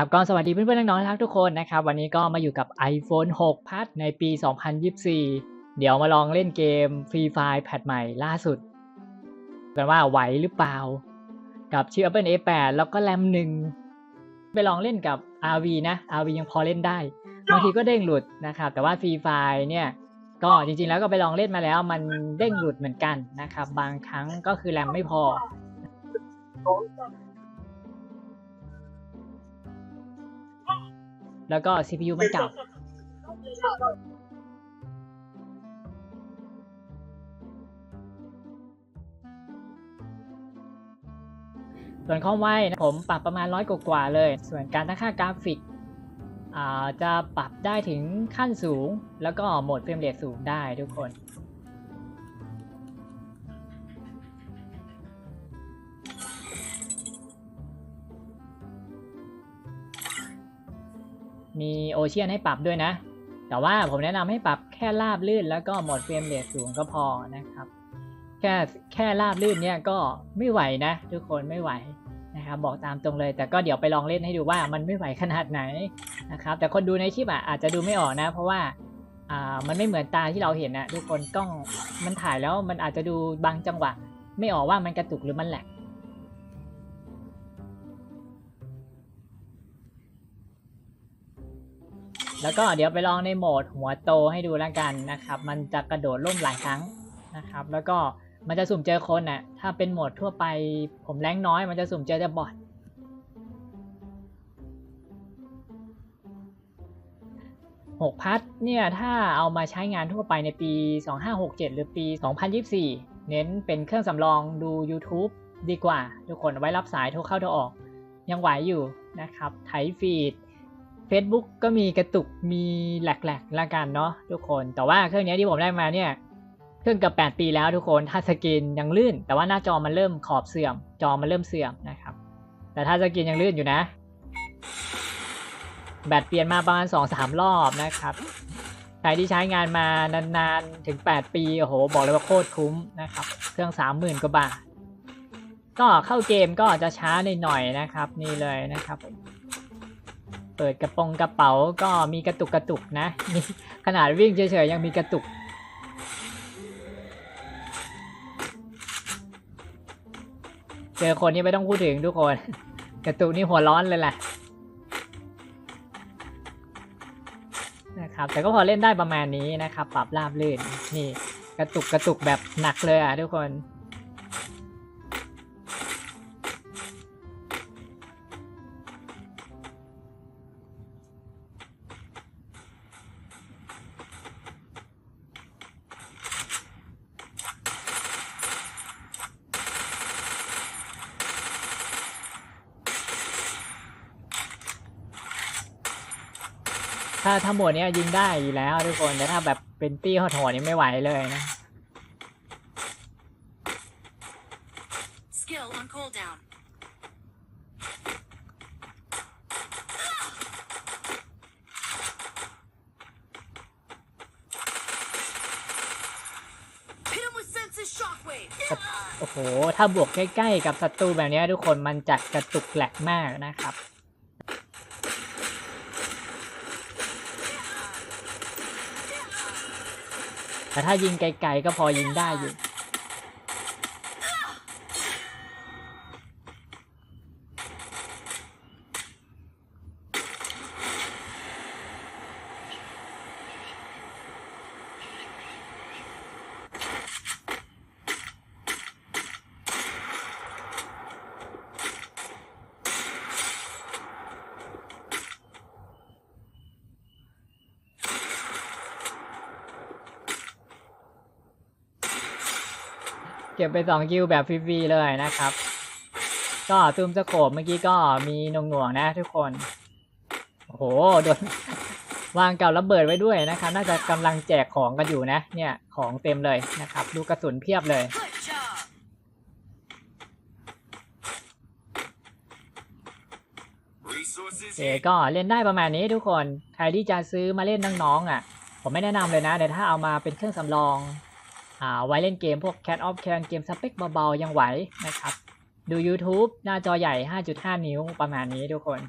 ครับก็สวัสดีเพื่อนๆน้องๆทุกคนนะครับ วันนี้ก็มาอยู่กับ iPhone 6 พัดในปี 2024 เดี๋ยวมาลองเล่นเกม Free Fire แพทใหม่ล่าสุด กันว่าไหวหรือเปล่า กับชื่อ Apple A8 แล้วก็แรมหนึ่งไปลองเล่นกับ RV นะ RV ยังพอเล่นได้บางทีก็เด้งหลุดนะครับ แต่ว่า Free Fire เนี่ย ก็จริงๆแล้วก็ไปลองเล่นมาแล้วมันเด้งหลุดเหมือนกันนะครับ บางครั้งก็คือแรมไม่พอ แล้วก็ CPU มันเก่าส่วนข้อมไวนะผมปรับประมาณร้อยกว่าๆเลย ส่วนการตั้งค่ากราฟิกอ่าจะปรับได้ถึงขั้นสูง แล้วก็โหมดเฟรมเรทสูงได้ทุกคน มีโอเชียนให้ปรับด้วยนะ แต่ว่าผมแนะนำให้ปรับแค่ราบลื่นแล้วก็โหมดเฟรมเรทสูงก็พอนะครับ แค่แค่ราบลื่นเนี่ยก็ไม่ไหวนะ ทุกคนไม่ไหวนะครับบอกตามตรงเลย แต่ก็เดี๋ยวไปลองเล่นให้ดูว่ามันไม่ไหวขนาดไหนนะครับ แต่คนดูในคลิปอะอาจจะดูไม่ออกนะ เพราะว่าอ่ามันไม่เหมือนตาที่เราเห็นนะทุกคนกล้องมันถ่ายแล้วมันอาจจะดูบางจังหวะ ไม่ออกว่ามันกระตุกหรือมันแหลก แล้วก็เดี๋ยวไปลองในโหมดหัวโตให้ดูแล้วกันนะครับ มันจะกระโดดล่มหลายครั้งนะครับ แล้วก็มันจะสุ่มเจอคนน่ะ ถ้าเป็นโหมดทั่วไปผมแรงน้อย มันจะสุ่มเจอแต่บอทหกพัทเนี่ย ถ้าเอามาใช้งานทั่วไปในปี 2567 หรือปี 2024 เน้นเป็นเครื่องสำรองดู YouTube ดีกว่า ทุกคนไว้รับสายโทรเข้าโทรออก ยังไหวอยู่นะครับ ไถฟีด Facebook ก็มีกระตุกมีแหลกๆละกันเนาะทุกคน แต่ว่าเครื่องนี้ที่ผมได้มาเนี่ยเครื่องกับ 8 ปีแล้วทุกคนถ้าสกินยังลื่น แต่ว่าหน้าจอมันเริ่มขอบเสื่อม จอมันเริ่มเสื่อมนะครับ แต่ถ้าสกินยังลื่นอยู่นะ แบตเปลี่ยนมาประมาณ 2-3 รอบนะครับใครที่ใช้งานมานานๆถึง 8 ปีโอ้โหบอกเลยว่าโคตรคุ้มนะครับ เครื่อง 30,000กว่าบาทก็เข้าเกมก็จะช้าหน่อยๆนะครับ นี่เลยนะครับ เปิดกระปงกระเป๋าก็มีกระตุกกระตุกนะนี่ขนาดวิ่งเฉยๆยังมีกระตุก เจอคนนี้ไม่ต้องพูดถึงทุกคน กระตุกนี่หัวร้อนเลยแหละนะครับแต่ก็พอเล่นได้ประมาณนี้นะครับ ปรับราบลื่นนี่กระตุกกระตุกแบบหนักเลยอะทุกคน ถ้าถ้าหมวดเนี้ยยิงได้อยู่แล้วทุกคน แต่ถ้าแบบเป็นตี้หดๆนี่ไม่ไหวเลยนะ Skill on cooldown. 'Hit him with senses shockwave. โอ้โห ถ้าบวกใกล้ ๆ กับศัตรูแบบเนี้ยทุกคนมันจะกระตุกแหลกมากนะครับ แต่ถ้ายิงไกลๆก็พอยิงได้อยู่ เก็บไปสองคิวแบบฟรีๆเลยนะครับ ก็ซูมสโคปเมื่อกี้ก็มีหน่วงนะทุกคน โอ้โหโดนวางเก่าระเบิดไว้ด้วยนะครับ น่าจะกำลังแจกของกันอยู่นะ เนี่ยของเต็มเลยนะครับ ดูกระสุนเพียบเลย Good job. โอก็เล่นได้ประมาณนี้ทุกคน ใครที่จะซื้อมาเล่นน้องๆอะ ผมไม่แนะนำเลยนะ แต่ถ้าเอามาเป็นเครื่องสำรอง ไว้เล่นเกมพวก Cat of Clan เกมสเปคเบาๆ ยังไหวนะครับ ดู YouTube หน้าจอใหญ่ 5.5 นิ้วประมาณนี้ทุกคน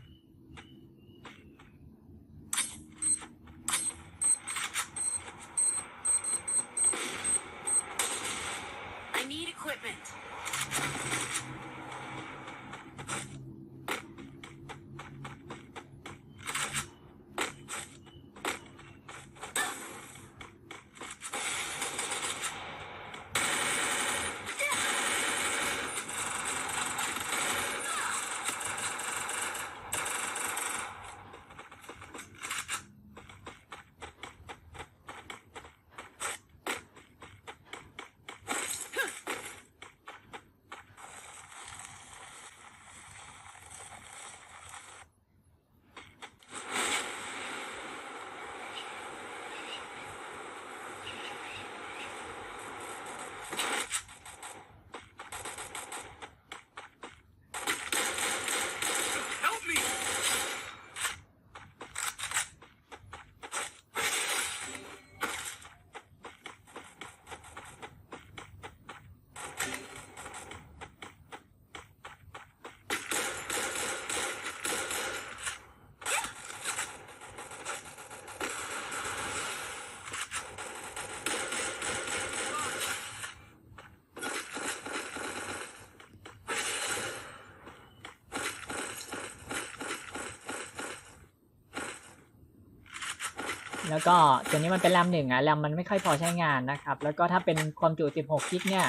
แล้วก็ตัวนี้มันเป็นแรมหนึ่งอะแรมมันไม่ค่อยพอใช้งานนะครับ แล้วก็ถ้าเป็นความจุ 16กิกเนี่ย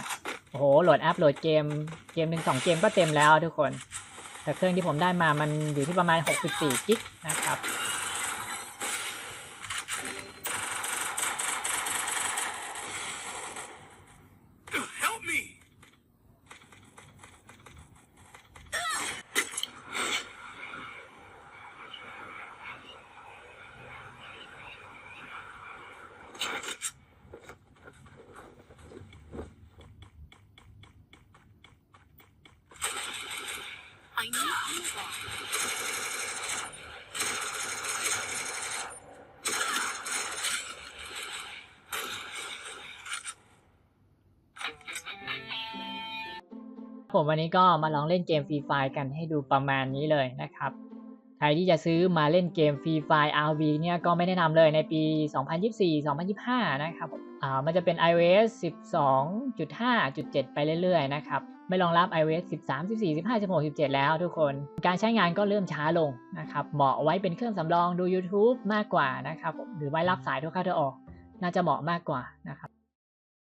โอ้โหโหลดแอปโหลดเกมเกมหนึ่งสองเกมก็เต็มแล้วทุกคน แต่เครื่องที่ผมได้มามันอยู่ที่ประมาณ 64กิกนะครับ I need you. ผมวันนี้ก็มาลองเล่นเกมฟรีไฟกันให้ดูประมาณนี้เลยนะครับ ใครที่จะซื้อมาเล่นเกมฟรีไฟ RV เนี่ยก็ไม่แนะนำเลยในปี 2024-2025 นะครับอ่ามันจะเป็น iOS 12.5.7 ไปเรื่อยๆ นะครับ ไม่รองรับ iOS 13 14 15 16 17 แล้วทุกคน การใช้งานก็เริ่มช้าลงนะครับ เหมาะไว้เป็นเครื่องสำรองดู YouTube มากกว่านะครับ หรือไว้รับสายโทรเข้าโทรออก น่าจะเหมาะมากกว่านะครับ